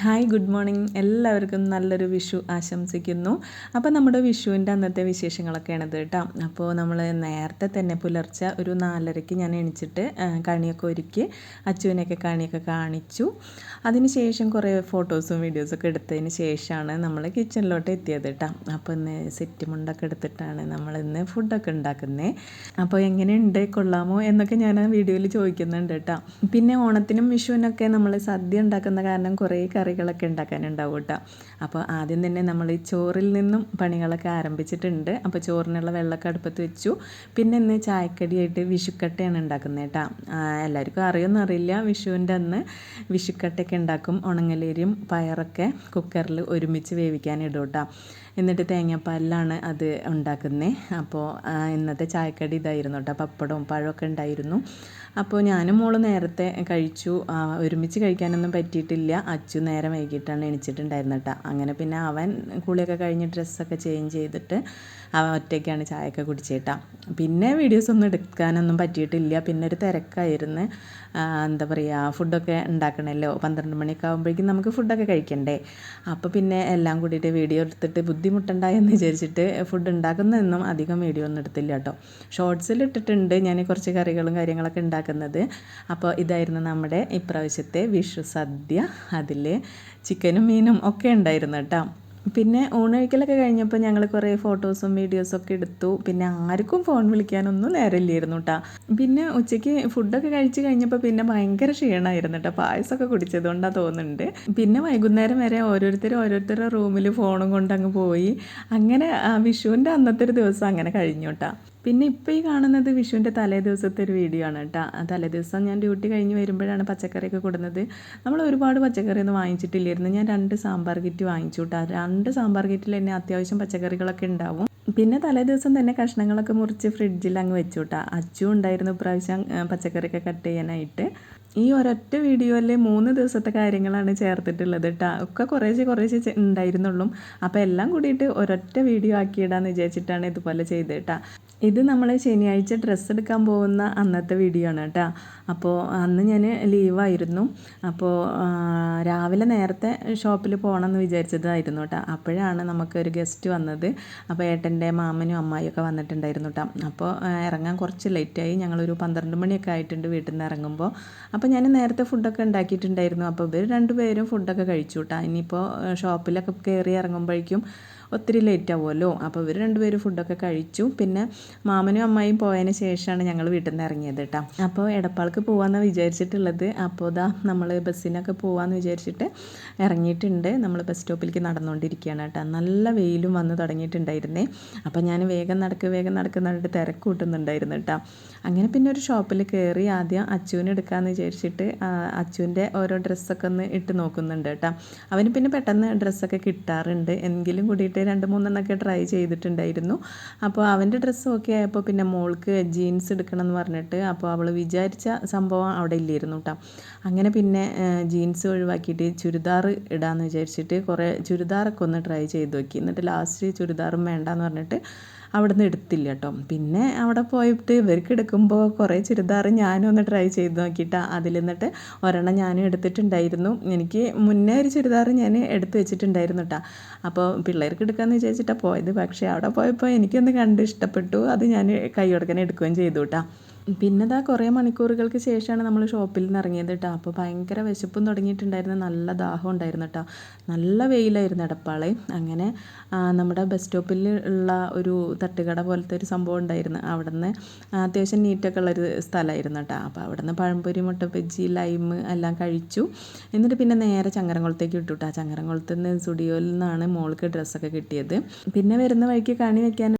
Hi good morning. എല്ലാവർക്കും നല്ലൊരു വിഷു ആശംസിക്കുന്നു. അപ്പോൾ നമ്മുടെ വിഷുവിന്റെ അന്നത്തെ വിശേഷങ്ങളൊക്കെയാണിത് കേട്ടോ. അപ്പോൾ നമ്മൾ നേരത്തെ തന്നെ പുലർച്ചെ ഒരു നാലരയ്ക്ക് ഞാൻ എണിച്ചിട്ട് കണിയൊക്കെ ഒരുക്കി അച്ചുവിനെയൊക്കെ കണിയൊക്കെ കാണിച്ചു. അതിനുശേഷം കുറേ ഫോട്ടോസും വീഡിയോസൊക്കെ എടുത്തതിന് ശേഷമാണ് നമ്മൾ കിച്ചണിലോട്ട് എത്തിയത് കേട്ടോ. അപ്പോൾ ഇന്ന് സെറ്റ് മുണ്ടൊക്കെ എടുത്തിട്ടാണ് നമ്മൾ ഇന്ന് ഫുഡൊക്കെ ഉണ്ടാക്കുന്നത് അപ്പോൾ എങ്ങനെയുണ്ട് കൊള്ളാമോ എന്നൊക്കെ ഞാൻ വീഡിയോയിൽ ചോദിക്കുന്നുണ്ട് കേട്ടോ. പിന്നെ ഓണത്തിനും വിഷുവിനൊക്കെ നമ്മൾ സദ്യ ഉണ്ടാക്കുന്ന കാരണം കുറേ കറികളൊക്കെ ഉണ്ടാക്കാനുണ്ടാവും കേട്ടോ. അപ്പോൾ ആദ്യം തന്നെ നമ്മൾ ഈ ചോറിൽ നിന്നും പണികളൊക്കെ ആരംഭിച്ചിട്ടുണ്ട്. അപ്പോൾ ചോറിനുള്ള വെള്ളമൊക്കെ അടുപ്പത്ത് വെച്ചു. പിന്നെ ഇന്ന് ചായക്കടിയായിട്ട് വിഷുക്കട്ടയാണ് ഉണ്ടാക്കുന്നത് കേട്ടോ. എല്ലാവർക്കും അറിയുമെന്ന് അറിയില്ല. വിഷുവിന്റെ അന്ന് വിഷുക്കട്ടയൊക്കെ ഉണ്ടാക്കും. ഉണങ്ങലേരിയും പയറൊക്കെ കുക്കറിൽ ഒരുമിച്ച് വേവിക്കാനിടും കേട്ടോ. എന്നിട്ട് തേങ്ങാപ്പാലിലാണ് അത് ഉണ്ടാക്കുന്നത് അപ്പോൾ ഇന്നത്തെ ചായക്കടി ഇതായിരുന്നു കേട്ടോ. പപ്പടവും പഴമൊക്കെ ഉണ്ടായിരുന്നു. അപ്പോൾ ഞാനും മോൾ നേരത്തെ കഴിച്ചു. ഒരുമിച്ച് കഴിക്കാനൊന്നും പറ്റിയിട്ടില്ല. അച്ചു നേരം വൈകിട്ടാണ് എണിച്ചിട്ടുണ്ടായിരുന്നത് കേട്ടോ. അങ്ങനെ പിന്നെ അവൻ കുളിയൊക്കെ കഴിഞ്ഞ് ഡ്രസ്സൊക്കെ ചേഞ്ച് ചെയ്തിട്ട് അവൻ ഒറ്റയ്ക്കാണ് ചായയൊക്കെ കുടിച്ചേട്ടാ. പിന്നെ വീഡിയോസ് ഒന്നും എടുക്കാനൊന്നും പറ്റിയിട്ടില്ല. പിന്നെ ഒരു തിരക്കായിരുന്നു. എന്താ പറയുക ഫുഡൊക്കെ ഉണ്ടാക്കണമല്ലോ പന്ത്രണ്ട് മണിയൊക്കെ ആകുമ്പോഴേക്കും നമുക്ക് ഫുഡൊക്കെ കഴിക്കണ്ടേ. അപ്പോൾ പിന്നെ എല്ലാം കൂടിയിട്ട് വീഡിയോ എടുത്തിട്ട് ബുദ്ധിമുട്ടണ്ട എന്ന് വിചാരിച്ചിട്ട് ഫുഡ് ഉണ്ടാക്കുന്നതൊന്നും അധികം വീഡിയോ ഒന്നും എടുത്തില്ല കേട്ടോ. ഷോർട്സിൽ ഇട്ടിട്ടുണ്ട് ഞാൻ കുറച്ച് കറികളും കാര്യങ്ങളൊക്കെ ഉണ്ടാക്കുന്നത്. അപ്പോൾ ഇതായിരുന്നു നമ്മുടെ ഇപ്രാവശ്യത്തെ വിഷു സദ്യ. അതിൽ ചിക്കനും മീനും ഒക്കെ ഉണ്ടായിരുന്നു കേട്ടോ. പിന്നെ ഊണഴിക്കലൊക്കെ കഴിഞ്ഞപ്പോൾ ഞങ്ങൾ കുറേ ഫോട്ടോസും വീഡിയോസും ഒക്കെ എടുത്തു. പിന്നെ ആർക്കും ഫോൺ വിളിക്കാനൊന്നും നേരമില്ലായിരുന്നു കേട്ടോ പിന്നെ ഉച്ചയ്ക്ക് ഫുഡൊക്കെ കഴിച്ച് കഴിഞ്ഞപ്പോൾ പിന്നെ ഭയങ്കര ക്ഷീണമായിരുന്നു കേട്ടോ പായസമൊക്കെ കുടിച്ചതുകൊണ്ടാണ് തോന്നുന്നുണ്ട്. പിന്നെ വൈകുന്നേരം വരെ ഓരോരുത്തർ ഓരോരുത്തരുടെ റൂമിൽ ഫോണും കൊണ്ട് അങ്ങ് പോയി. അങ്ങനെ വിഷുവിന്റെ അന്നത്തെ ഒരു ദിവസം അങ്ങനെ കഴിഞ്ഞു കേട്ടോ പിന്നെ ഇപ്പോൾ ഈ കാണുന്നത് വിഷുവിന്റെ തലേ ദിവസത്തെ ഒരു വീഡിയോ ആണ് കേട്ടോ തലേ ദിവസം ഞാൻ ഡ്യൂട്ടി കഴിഞ്ഞ് വരുമ്പോഴാണ് പച്ചക്കറിയൊക്കെ കൊടുത്തത് നമ്മൾ ഒരുപാട് പച്ചക്കറിയൊന്നും വാങ്ങിച്ചിട്ടില്ലായിരുന്നു. ഞാൻ രണ്ട് സാമ്പാർ കിറ്റ് വാങ്ങിച്ചു കേട്ടോ രണ്ട് സാമ്പാർ കിറ്റിൽ തന്നെ അത്യാവശ്യം പച്ചക്കറികളൊക്കെ ഉണ്ടാവും. പിന്നെ തലേ ദിവസം തന്നെ കഷ്ണങ്ങളൊക്കെ മുറിച്ച് ഫ്രിഡ്ജിൽ അങ്ങ് വെച്ചു കേട്ടോ അച്ചു ഉണ്ടായിരുന്നു ഇപ്രാവശ്യം പച്ചക്കറിയൊക്കെ കട്ട് ചെയ്യാനായിട്ട്. ഈ ഒരൊറ്റ വീഡിയോയിൽ മൂന്ന് ദിവസത്തെ കാര്യങ്ങളാണ് ചേർത്തിട്ടുള്ളത് കേട്ടോ ഒക്കെ കുറേശ്ശെ കുറേശ്ശെ ഉണ്ടായിരുന്നുള്ളൂ. അപ്പോൾ എല്ലാം കൂടിയിട്ട് ഒരൊറ്റ വീഡിയോ ആക്കിയിടാന്ന് വിചാരിച്ചിട്ടാണ് ഇതുപോലെ ചെയ്തത് കേട്ടോ ഇത് നമ്മൾ ശനിയാഴ്ച ഡ്രസ്സ് എടുക്കാൻ പോകുന്ന അന്നത്തെ വീഡിയോ ആണ് കേട്ടോ. അപ്പോൾ അന്ന് ഞാൻ ലീവായിരുന്നു അപ്പോൾ രാവിലെ നേരത്തെ ഷോപ്പിൽ പോകണമെന്ന് വിചാരിച്ചതായിരുന്നു കേട്ടോ. അപ്പോഴാണ് നമുക്കൊരു ഗസ്റ്റ് വന്നത്. അപ്പോൾ ഏട്ടന്റെ മാമനും അമ്മായിയൊക്കെ വന്നിട്ടുണ്ടായിരുന്നു കേട്ടോ. അപ്പോൾ ഇറങ്ങാൻ കുറച്ച് ലേറ്റായി ഞങ്ങളൊരു പന്ത്രണ്ട് മണിയൊക്കെ ആയിട്ടുണ്ട് വീട്ടിൽ നിന്ന് ഇറങ്ങുമ്പോൾ അപ്പോൾ ഞാൻ നേരത്തെ ഫുഡൊക്കെ ഉണ്ടാക്കിയിട്ടുണ്ടായിരുന്നു. അപ്പോൾ ഇവർ രണ്ടുപേരും ഫുഡൊക്കെ കഴിച്ചു കേട്ടോ. ഇനിയിപ്പോൾ ഷോപ്പിലൊക്കെ കയറി ഇറങ്ങുമ്പോഴേക്കും ഒത്തിരി ലേറ്റ് ആവുമല്ലോ? അപ്പോൾ ഇവർ രണ്ടുപേരും ഫുഡൊക്കെ കഴിച്ചു. പിന്നെ മാമനും അമ്മയും പോയതിന് ശേഷമാണ് ഞങ്ങൾ വീട്ടിൽ നിന്ന് ഇറങ്ങിയത് കേട്ടോ. അപ്പോൾ എടപ്പാൾക്ക് പോകാമെന്നാണ് വിചാരിച്ചിട്ടുള്ളത്. അപ്പോൾ ഇതാ നമ്മൾ ബസ്സിനൊക്കെ പോകാമെന്ന് വിചാരിച്ചിട്ട് ഇറങ്ങിയിട്ടുണ്ട്. നമ്മൾ ബസ് സ്റ്റോപ്പിലേക്ക് നടന്നുകൊണ്ടിരിക്കുകയാണ് കേട്ടോ. നല്ല വെയിലും വന്ന് തുടങ്ങിയിട്ടുണ്ടായിരുന്നേ. അപ്പോൾ ഞാൻ വേഗം നടക്കുക വേഗം നടക്കുന്നുണ്ട് തിരക്ക് കൂട്ടുന്നുണ്ടായിരുന്നു കേട്ടോ. അങ്ങനെ പിന്നെ ഒരു ഷോപ്പിൽ കയറി ആദ്യം അച്ചുവിനെ എടുക്കാമെന്ന് വിചാരിച്ചിട്ട് അച്ചുവിന്റെ ഓരോ ഡ്രസ്സൊക്കെ ഒന്ന് ഇട്ട് നോക്കുന്നുണ്ട് കേട്ടോ. അവന് പിന്നെ പെട്ടെന്ന് ഡ്രസ്സൊക്കെ കിട്ടാറുണ്ട്. എങ്കിലും കൂടിയിട്ട് രണ്ട് മൂന്നെണ്ണമൊക്കെ ട്രൈ ചെയ്തിട്ടുണ്ടായിരുന്നു. അപ്പോൾ അവന്റെ ഡ്രസ്സ് ഓക്കെ ആയപ്പോൾ പിന്നെ മോൾക്ക് ജീൻസ് എടുക്കണം എന്ന് പറഞ്ഞിട്ട് അപ്പോൾ അവൾ വിചാരിച്ച സംഭവം അവിടെ ഇല്ലായിരുന്നു കേട്ടോ. അങ്ങനെ പിന്നെ ജീൻസ് ഒഴിവാക്കിയിട്ട് ചുരിദാർ ഇടാമെന്ന് വിചാരിച്ചിട്ട് കുറേ ചുരിദാറൊക്കെ ഒന്ന് ട്രൈ ചെയ്ത് നോക്കി. എന്നിട്ട് ലാസ്റ്റ് ചുരിദാറും വേണ്ടാന്ന് പറഞ്ഞിട്ട് അവിടെ നിന്ന് എടുത്തില്ല കേട്ടോ പിന്നെ അവിടെ പോയിട്ട് ഇവർക്ക് എടുക്കുമ്പോൾ കുറേ ചുരിദാർ ഞാനും ഒന്ന് ട്രൈ ചെയ്ത് നോക്കിയിട്ട് അതിൽ നിന്നിട്ട് ഒരെണ്ണം ഞാനും എടുത്തിട്ടുണ്ടായിരുന്നു. എനിക്ക് മുന്നേ ഒരു ചുരിദാർ ഞാൻ എടുത്ത് വെച്ചിട്ടുണ്ടായിരുന്നു കേട്ടോ അപ്പോൾ പിള്ളേർക്ക് എടുക്കാമെന്ന് വിചാരിച്ചിട്ടാണ് പോയത്. പക്ഷേ അവിടെ പോയപ്പോൾ എനിക്കൊന്ന് കണ്ട് ഇഷ്ടപ്പെട്ടു. അത് ഞാൻ കൈ കൊടുക്കാൻ എടുക്കുകയും ചെയ്തു കേട്ടോ പിന്നെ കുറേ മണിക്കൂറുകൾക്ക് ശേഷമാണ് നമ്മൾ ഷോപ്പിൽ നിന്ന് ഇറങ്ങിയത് കേട്ടോ അപ്പോൾ ഭയങ്കര വിശപ്പും തുടങ്ങിയിട്ടുണ്ടായിരുന്നു. നല്ല ദാഹം ഉണ്ടായിരുന്നു കേട്ടോ നല്ല വെയിലായിരുന്നു എടപ്പാളെ. അങ്ങനെ നമ്മുടെ ബസ് സ്റ്റോപ്പിൽ ഉള്ള ഒരു തട്ടുകട പോലത്തെ ഒരു സംഭവം ഉണ്ടായിരുന്നു. അവിടെ നിന്ന് അത്യാവശ്യം നീറ്റൊക്കെ ഉള്ളൊരു സ്ഥലമായിരുന്നു കേട്ടോ അപ്പോൾ അവിടെ നിന്ന് പഴംപൊരി മുട്ട ബജ്ജി ലൈം എല്ലാം കഴിച്ചു. എന്നിട്ട് പിന്നെ നേരെ ചങ്ങരംകുളത്തേക്ക് വിട്ടു കേട്ടോ ചങ്ങരംകുളത്ത് നിന്ന് സ്റ്റുഡിയോയിൽ നിന്നാണ് മോൾക്ക് ഡ്രസ്സൊക്കെ കിട്ടിയത്. പിന്നെ വരുന്ന വഴിക്ക് കണി വെക്കാൻ